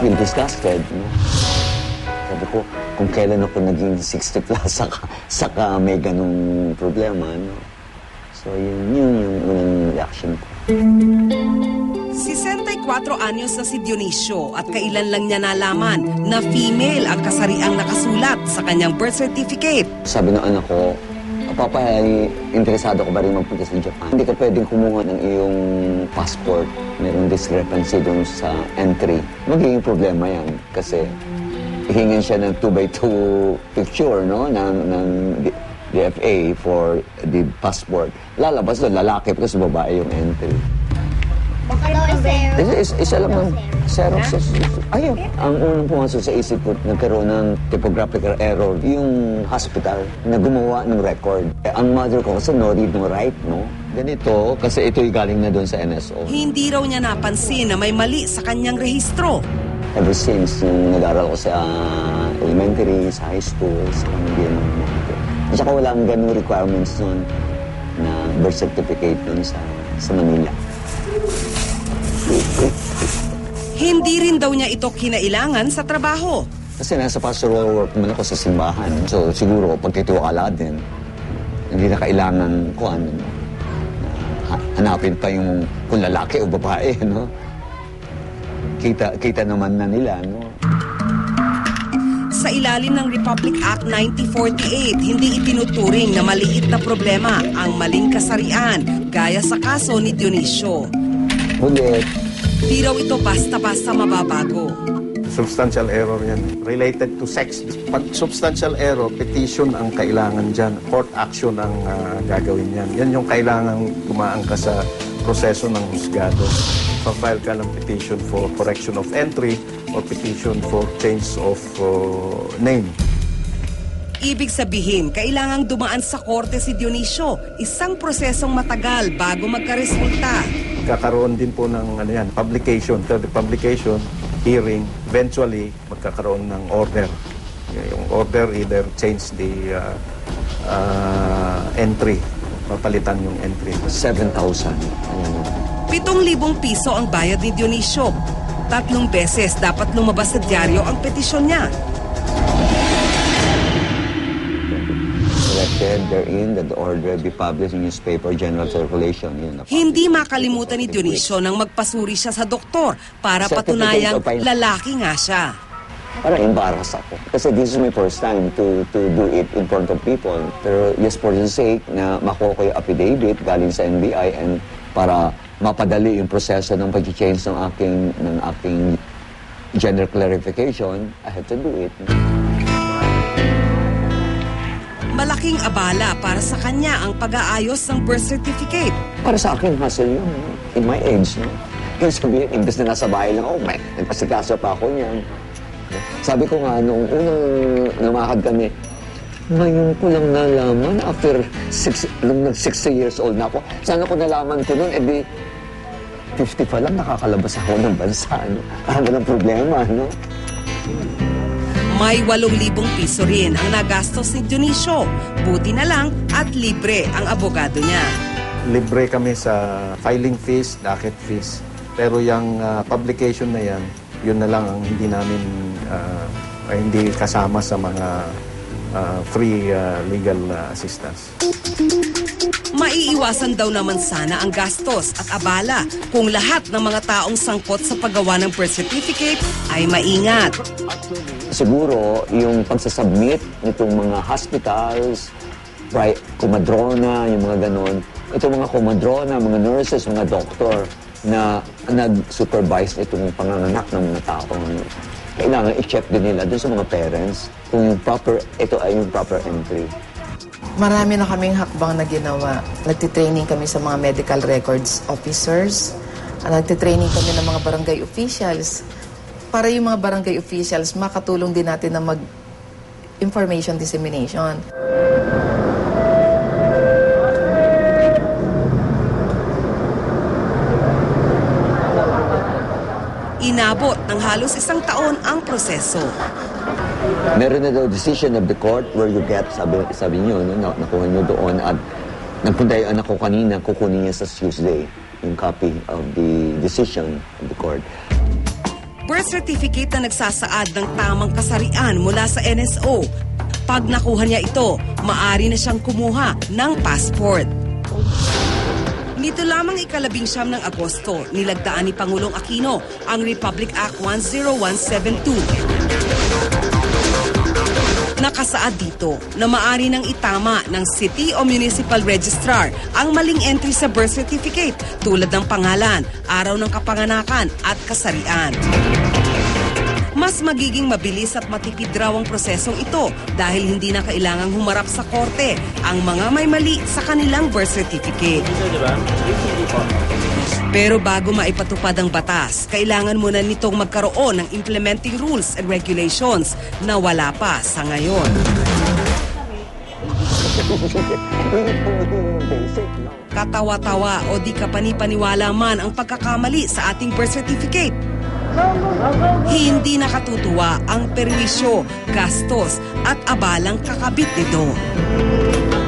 Feel disgusted. No? Sabi ko, kung kailan ako naging 60 plus, saka, saka may ganung problema. No? So, yun, yun yung unang reaction ko. 64 anyos na si Dionisio at kailan lang niya nalaman na female ang kasariang nakasulat sa kanyang birth certificate. Sabi ng anak ko, Papa, ay interesado ko ba rin magpunta sa Japan? Hindi ka pwedeng kumuha ng iyong passport. Merong discrepancy doon sa entry. Magiging problema yan kasi hingin siya ng 2x2 picture no? ng, ng DFA for the passport. Lalabas doon, lalaki kasi babae yung entry. Isa, isa, isa lang ng Xerox. Ayun. Ang unang pumasok sa isip ko, nagkaroon ng typographical error. Yung hospital na gumawa ng record. Eh, Ang mother ko kasi no read, no write, no? Ganito, kasi ito'y galing na doon sa NSO. Hindi raw niya napansin na may mali sa kanyang rehistro. Ever since, nung nag-aral ko sa elementary, sa high school, sa hindi naman natin. At saka wala ang ganung requirements nun na birth certificate nun sa, sa Manila. Hindi rin daw niya ito kinailangan sa trabaho. Kasi nasa pastoral work naman ako sa simbahan. So siguro pagtitiwala din, hindi na kailangan ko ano, na ha- hanapin pa yung kung lalaki o babae, no? Kita, kita naman na nila, no? Sa ilalim ng Republic Act 1948, hindi itinuturing na maliit na problema ang maling kasarian gaya sa kaso ni Dionisio. Ulit, Di raw ito basta-basta mababago. Substantial error yan. Related to sex. Pag substantial error, petition ang kailangan dyan. Court action ang ah, gagawin yan. Yan yung kailangan gumaan ka sa proseso ng husgado. Pa-file ka ng petition for correction of entry or petition for change of uh, name. Ibig sabihin, kailangang dumaan sa korte si Dionisio, isang prosesong matagal bago magkaresulta. Magkakaroon din po ng ano yan, publication, third publication, hearing, eventually magkakaroon ng order. Yung order either change the uh, uh, entry, papalitan yung entry. 7,000. Ayan. Pitong libong piso ang bayad ni Dionisio. Tatlong beses dapat lumabas sa dyaryo ang petisyon niya. Therein that the order be published in newspaper general circulation. Yun Hindi makalimutan ni Dionisio nang magpasuri siya sa doktor para patunayang lalaki nga siya. Parang embarrass ako. Kasi this is my first time to to do it in front of people. Pero just for the sake na makuha ko yung affidavit galing sa NBI and para mapadali yung proseso ng pag-change ng aking, ng aking gender clarification, I have to do it. Malaking abala para sa kanya ang pag-aayos ng birth certificate. Para sa akin, hassle yun. In my age, no? Yung sabihin, imbes na nasa bahay lang, oh, may, nagpasikaso pa ako niyan. Sabi ko nga, nung unang namakad kami, ngayon ko lang nalaman, after six, nung nag 60 years old na ako, sana ko nalaman ko noon, edi 50 pa lang nakakalabas ako ng bansa, no? Ah, walang problema, no? May 8,000 piso rin ang nagastos ni Dionisio. Buti na lang at libre ang abogado niya. Libre kami sa filing fees, docket fees. Pero yung ah, publication na yan, yun na lang ang hindi namin, ay hindi kasama sa mga ah, free ah, legal ah, assistance. Maiiwasan daw naman sana ang gastos at abala kung lahat ng mga taong sangkot sa paggawa ng birth certificate ay maingat. Siguro, yung pagsasubmit nitong mga hospitals, pri- kumadrona, yung mga ganon, itong mga kumadrona, mga nurses, mga doktor na nag-supervise itong panganganak ng mga tao. Kailangan i-check din nila dun sa mga parents kung proper, ito ay yung proper entry. Marami na kaming hakbang na ginawa. Nagtitraining kami sa mga medical records officers. Ah, Nagtitraining kami ng mga barangay officials. Para yung mga barangay officials, makatulong din natin na mag information dissemination. Inabot ng halos isang taon ang proseso. Meron na daw decision of the court where you get, sabi, sabi niyo, no, na, nakuha niyo doon at nagpunta yung anak ko kanina, kukunin niya sa Tuesday yung copy of the decision of the court. birth certificate na nagsasaad ng tamang kasarian mula sa NSO. Pag nakuha niya ito, maari na siyang kumuha ng passport. Nito lamang ikalabing siyam ng Agosto, nilagdaan ni Pangulong Aquino ang Republic Act 10172. Nakasaad dito na maari nang itama ng city o municipal registrar ang maling entry sa birth certificate tulad ng pangalan, araw ng kapanganakan at kasarian. Mas magiging mabilis at matipid raw ang prosesong ito dahil hindi na kailangang humarap sa korte ang mga may mali sa kanilang birth certificate. Pero bago maipatupad ang batas, kailangan muna nitong magkaroon ng implementing rules and regulations na wala pa sa ngayon. Katawa-tawa o di kapani-paniwala man ang pagkakamali sa ating birth certificate. Hindi nakatutuwa ang perwisyo, gastos at abalang kakabit nito.